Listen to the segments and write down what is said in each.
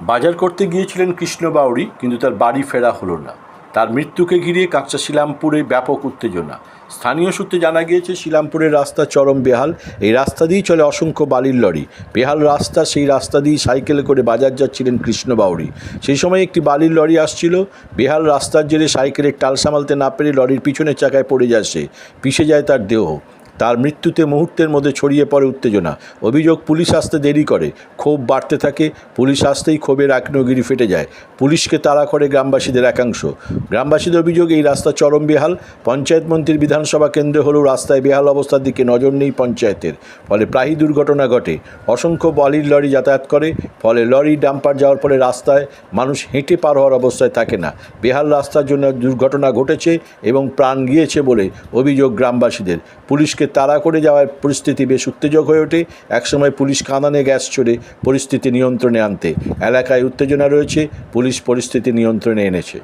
বাজার করতে গিয়েছিলেন কৃষ্ণ বাউরি কিন্তু তার বাড়ি ফেরা হলো না। তার মৃত্যুকে ঘিরে কাঁচা শিলামপুরে ব্যাপক উত্তেজনা। স্থানীয় সূত্রে জানা গিয়েছে, শিলামপুরের রাস্তা চরম বেহাল। এই রাস্তা দিয়েই চলে অসংখ্য বালির লরি। বেহাল রাস্তা, সেই রাস্তা দিয়ে সাইকেলে করে বাজার যাচ্ছিলেন কৃষ্ণ বাউরি সেই সময় একটি বালির লরি আসছিল। বেহাল রাস্তার জেরে সাইকেলের টাল সামালতে না পেরে লরির পিছনের চাকায় পড়ে যায় সে। পিষে যায় তার দেহ। তার মৃত্যুতে মুহূর্তের মধ্যে ছড়িয়ে পড়ে উত্তেজনা। অভিযোগ, পুলিশ আসতে দেরি করে। ক্ষোভ বাড়তে থাকে। পুলিশ আসতেই ক্ষোভের আগ্নেয়গিরি ফেটে যায়। পুলিশকে তাড়া করে গ্রামবাসীদের একাংশ। গ্রামবাসীদের অভিযোগ, এই রাস্তা চরম বেহাল। পঞ্চায়েত মন্ত্রীর বিধানসভা কেন্দ্র হলেও রাস্তায় বেহাল অবস্থার দিকে নজর নেই পঞ্চায়েতের। ফলে প্রায়ই দুর্ঘটনা ঘটে। অসংখ্য বালির লরি যাতায়াত করে। ফলে লরি, ডাম্পার যাওয়ার ফলে রাস্তায় মানুষ হেঁটে পার হওয়ার অবস্থায় থাকে না। বেহাল রাস্তার জন্য দুর্ঘটনা ঘটেছে এবং প্রাণ গিয়েছে বলে অভিযোগ গ্রামবাসীদের। পুলিশকে তাড়া করে যাওয়ার পরিস্থিতি বেশ উত্তেজক হয়ে ওঠে। একসময় পুলিশ কাঁদানে গ্যাস ছড়ে পরিস্থিতি নিয়ন্ত্রণে আনতে। এলাকায় উত্তেজনা রয়েছে, পুলিশ পরিস্থিতি নিয়ন্ত্রণে এনেছে।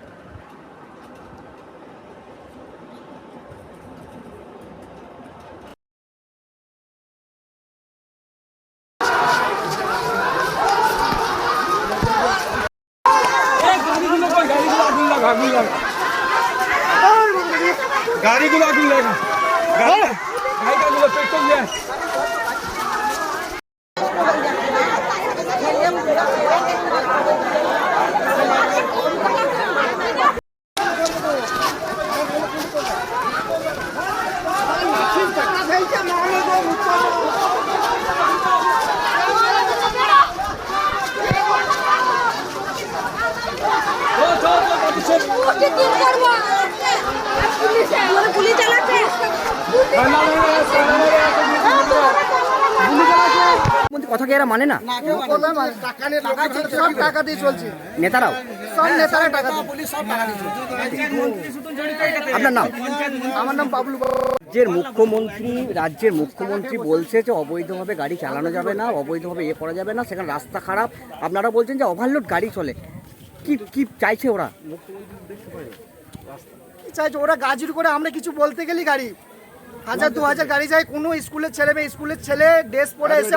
গাড়িগুলো আগুন লাগা আগুন লাগা গাড়িগুলো আগুন লাগা গাড়ি গাড়িগুলো পেট্রোল দিয়ে প্রতিদিন করব পুলিশে আমার পুলিশ চালাচ্ছে মন্ত্রী কথা কি এরা মানে না? সব টাকা দিয়ে চলছে। নেতারাও? সব নেতারা টাকা আপনার নাম? আমার নাম বাবলু রাজ্যের মুখ্যমন্ত্রী রাজ্যের মুখ্যমন্ত্রী বলছে যে অবৈধভাবে গাড়ি চালানো যাবে না অবৈধভাবে এ করা যাবে না সেখানে রাস্তা খারাপ। আপনারা বলছেন যে ওভারলোড গাড়ি চলে। কি কি চাইছে ওরা? চাইছে? ওরা গাজির করে আমরা কিছু বলতে গেলি গাড়ি হাজার দু হাজার গাড়ি যায় কোনো স্কুলের ছেলে মেয়ে স্কুলের ছেলে ড্রেস পরে এসে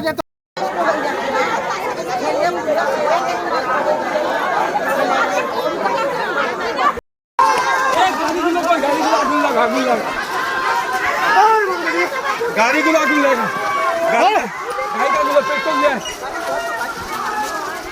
যেতে গাড়িগুলো আগুন লাগা আগুন লাগা গাড়িগুলো আগুন লাগা গাড়ি গাড়িগুলো পেট্রোল দিয়ে।